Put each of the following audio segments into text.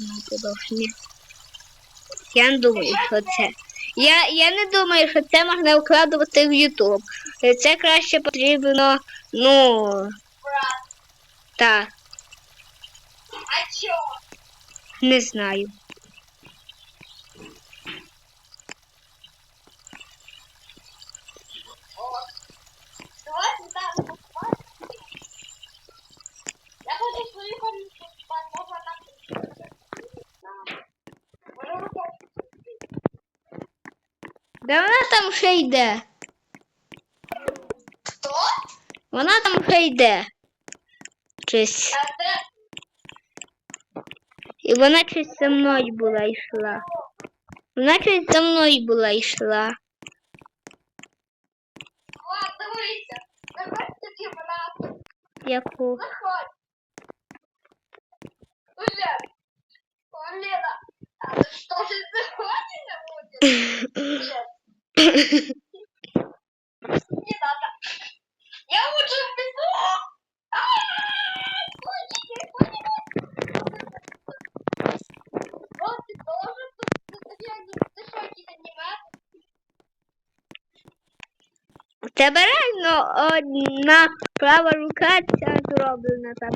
на продовження. Я не думаю, що це. Я, я не думаю, що це можна вкладувати в YouTube. Це краще потрібно, ну, так, А чё? не знаю. Я хочу свою Да вона там ще йде. Кто? Вона там ще йде. Это І вона щось за мною була йшла. Вона щось за мною була йшла. Ладно, дивися. Заходь тоді вона. Яку? Заходь. Уже. О, Лена. А ты что же заходить не будешь? Нет. Не надо. Я лучше вбегу. А-а-а! Ходите, ходите. Вот ты тоже тут. Ты ты что, какие-то аниме? У тебе реально одна права рука ця зроблена там.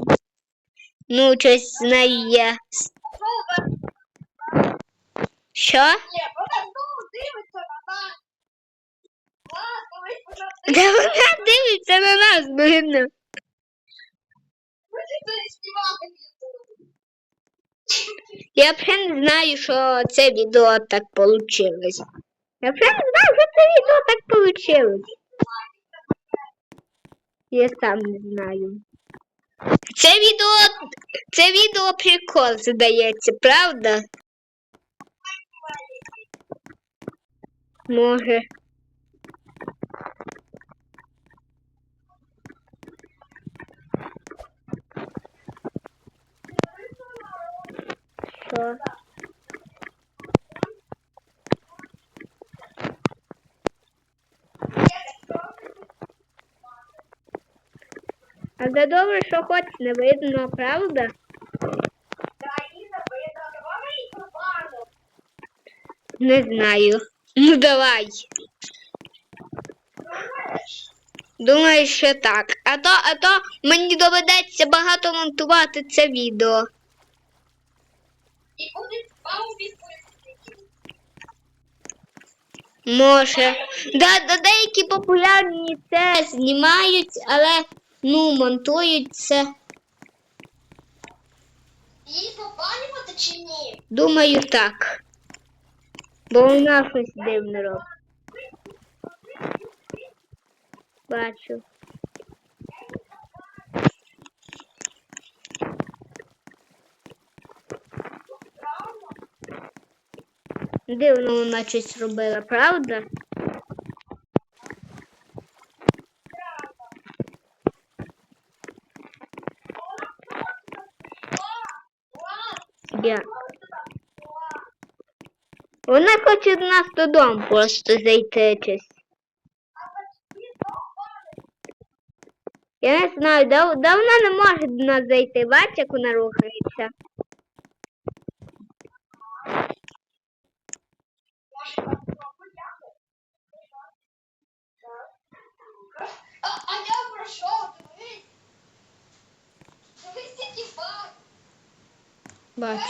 Ну, щось з нею є. Ну, Що? Ні, вона знову дивиться на нас. Та вона дивиться на нас, блин. Я вже не знаю, що це відео так вийшло. Я вже не знаю, що це відео так вийшло. Я сам не знаю. Це відео, це відео прикол здається, правда? Може. Що? А за добре, що хоч не видно, правда? Не знаю. Ну давай. Думаю, що так. А то, а то мені доведеться багато монтувати це відео. І буде вам підписників. Може. Да, да, деякі популярні це знімають, але ну, монтують це. Її побалювати чи ні? Думаю, так. Бо вона щось дивне робить. Бачу. Дивно вона щось робила, правда? Я. Вона хоче до нас додому просто зайти щось. Я не знаю, да, да вона не може до нас зайти. Бачиш, як вона рухається. А, а я пройшов, дивись. Дивись, які баг. Бачу. Я за- взяв і запав. Дивись, я прийшов, вона з вам запалює, знову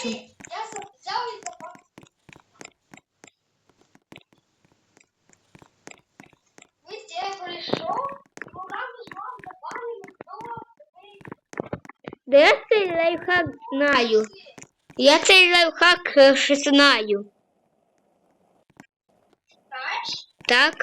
Да я цей лайфхак знаю. Я цей лайфхак е, ще знаю. Так?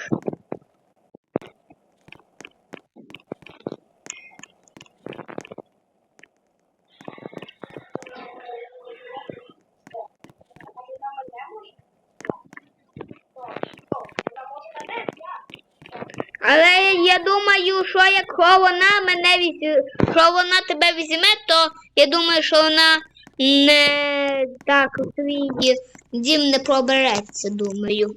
Я думаю, що якщо вона мене візьме, що вона тебе візьме, то я думаю, що вона не так у свій дім не пробереться, думаю.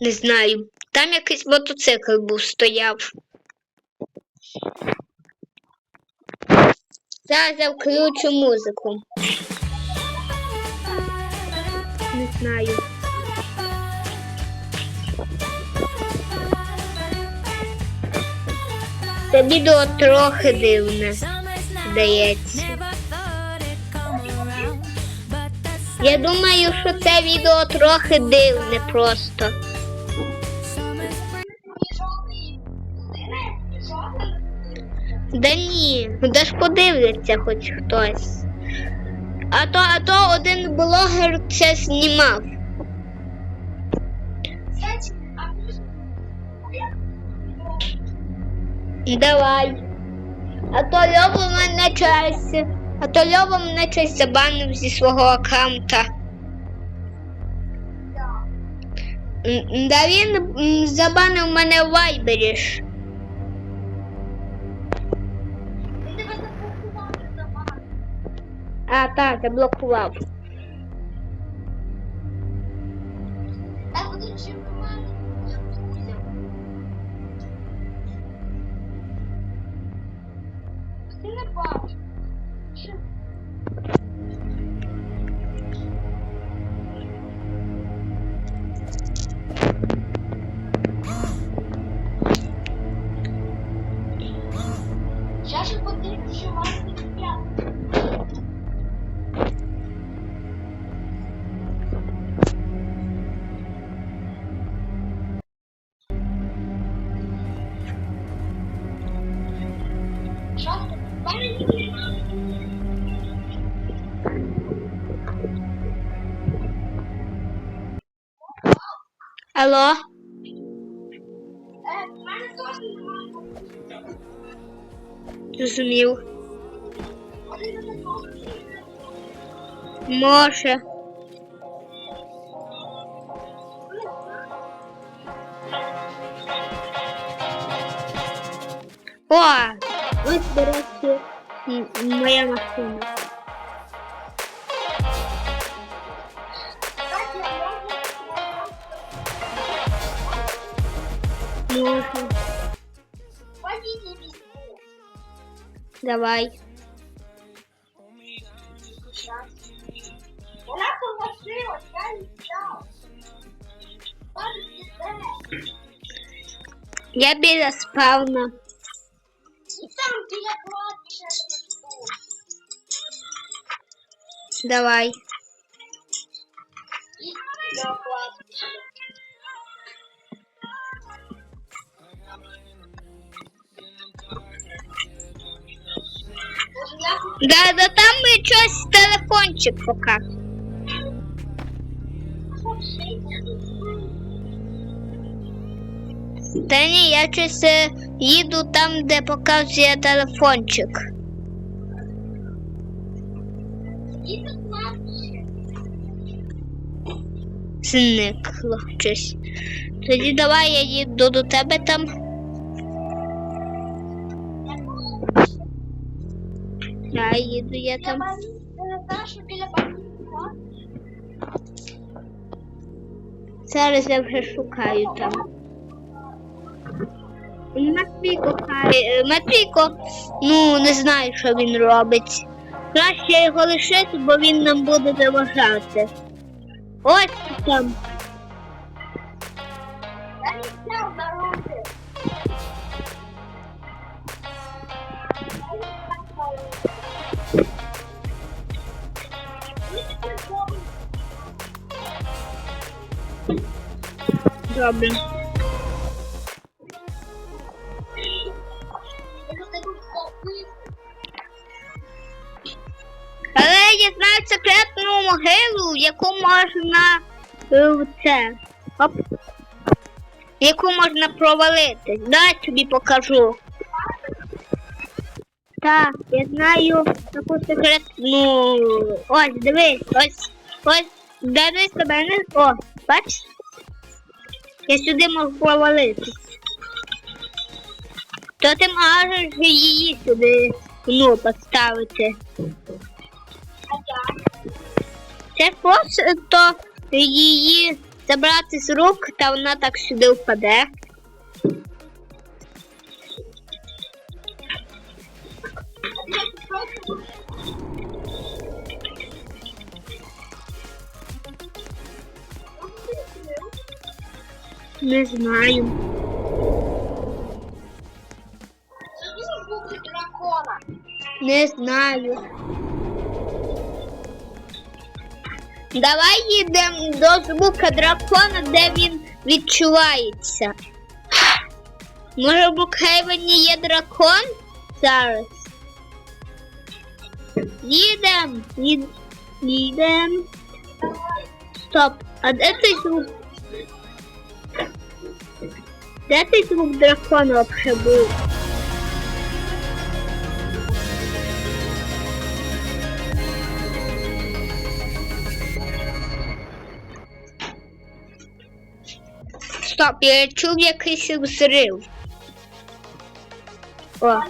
Не знаю. Там якийсь мотоцикл був стояв. Зараз я включу музику. Не знаю. Це відео трохи дивне, здається. Я думаю, що це відео трохи дивне просто. Да ні, ну де ж подивляться хоч хтось. А то, а то один блогер це знімав. Давай. А то Льова мене час. А то Льова мене час забанив зі свого аккаунта. Да. Він забанив мене в Вайбері А, так, заблокував. Так, от чим у мене друзям. Ти не бачиш. Що? На одного. Може. О, ось, до речі, м- моя машина. Може. Давай. Вона согласилась, я їй взяв. Бачите, Я біля спавна. І там біля кладбища тут. Давай. І Да, да там щось телефончик пока. Та ні, я щось їду там, де показує телефончик. Зникло щось. Тоді давай я їду до тебе там. Їду я там. Зараз я вже шукаю там. Матвійко хай. е, Матвійко, ну не знаю, що він робить. Краще його лишити, бо він нам буде заважати. Ось там. Я не Добре. Але я знаю секретну могилу, яку можна е, це. Оп. Яку можна провалити. Дай тобі покажу. Так, я знаю таку секретну. Ось, дивись, ось, ось, дивись до мене. О, бачиш? Я сюди мав повалитись. То ти можеш її сюди ну, поставити. Це просто її забрати з рук, та вона так сюди впаде. Не знаю. Не знаю. Давай їдемо до звука дракона, де він відчувається. Може в Букхейвені є дракон зараз? Їдем. Їд... Їдем. Стоп. А де той звук? Той звук дракона взагалі був? Стоп, я чув якийсь взрив. О,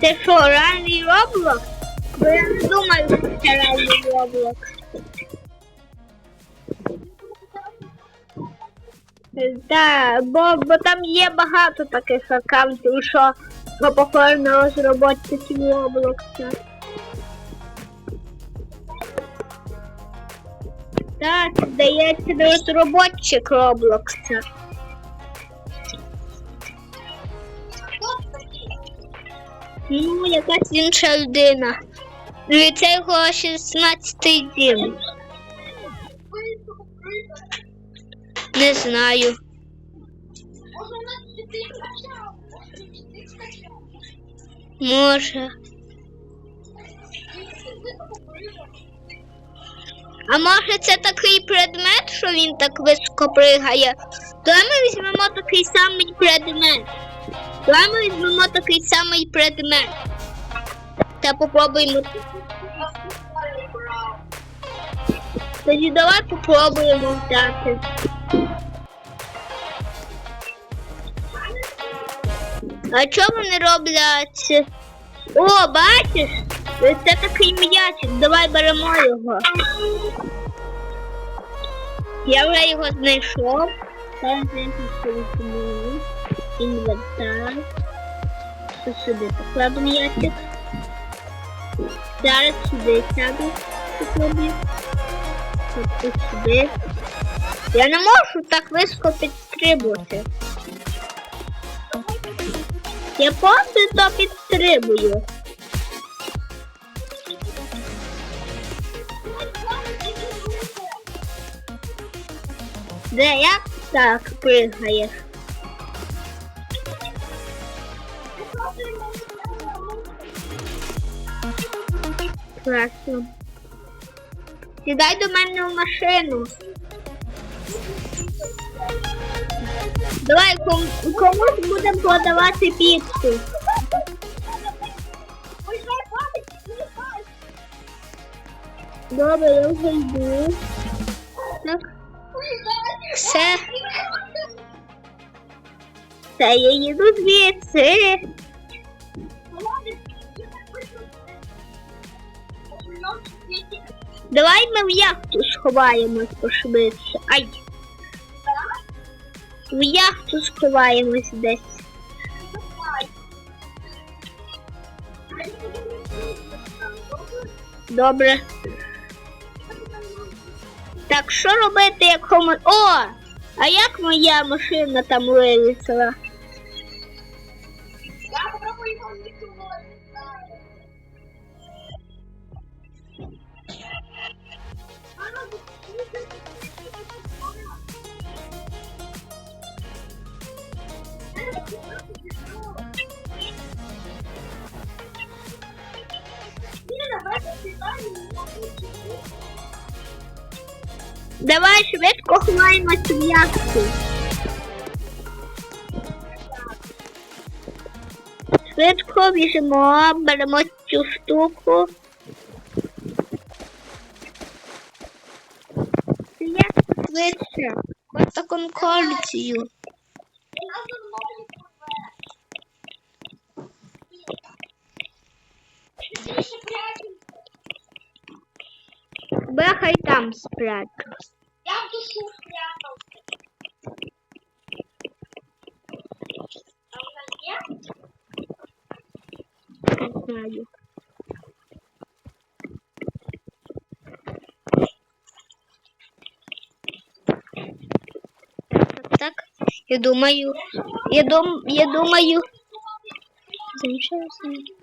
це що, реальний Роблок? Бо я не думаю, що це реальний Роблок. Так, бо, бо там є багато таких аккаунтів, що, що похоже на розробників Роблокса. Так, здається, не розробник Роблокса. Ну, якась інша людина. Дивіться його 16-й дім. Високо, високо. Не знаю. Може. А може це такий предмет, що він так високо пригає? Давай ми візьмемо такий самий предмет. Давай ми візьмемо такий самий предмет. Та попробуємо. Тоді давай попробуємо взяти. А чого вони роблять? О, бачиш? Це такий м'ячик, давай беремо його. Я вже його знайшов. Його візьму. Інвентар. Ось сюди покладу м'ячик. Зараз сюди сяду. Покладу. Ось сюди. Я не можу так високо підстрибувати. Я просто то підстрибую. Де як так пригаєш? Класно. Сідай до мене в машину. Давай ком- комусь будемо продавати піцу. Добре, я вже йду. Так, все. Все, я їду звідси. Давай ми в яхту сховаємось пошвидше. Ай. В яхту сховаємось десь. Добре. Так, що робити, як ми... О! А як моя машина там вилетіла? Давай швидко ховаємось в яхту. Швидко біжимо, беремо цю штуку. Як швидше? Кота конкордію. Хай там спрятався. Я в душу спрятався. А у нас є? Не знаю. Так. Я думаю, я дум, я думаю. Залишаюся.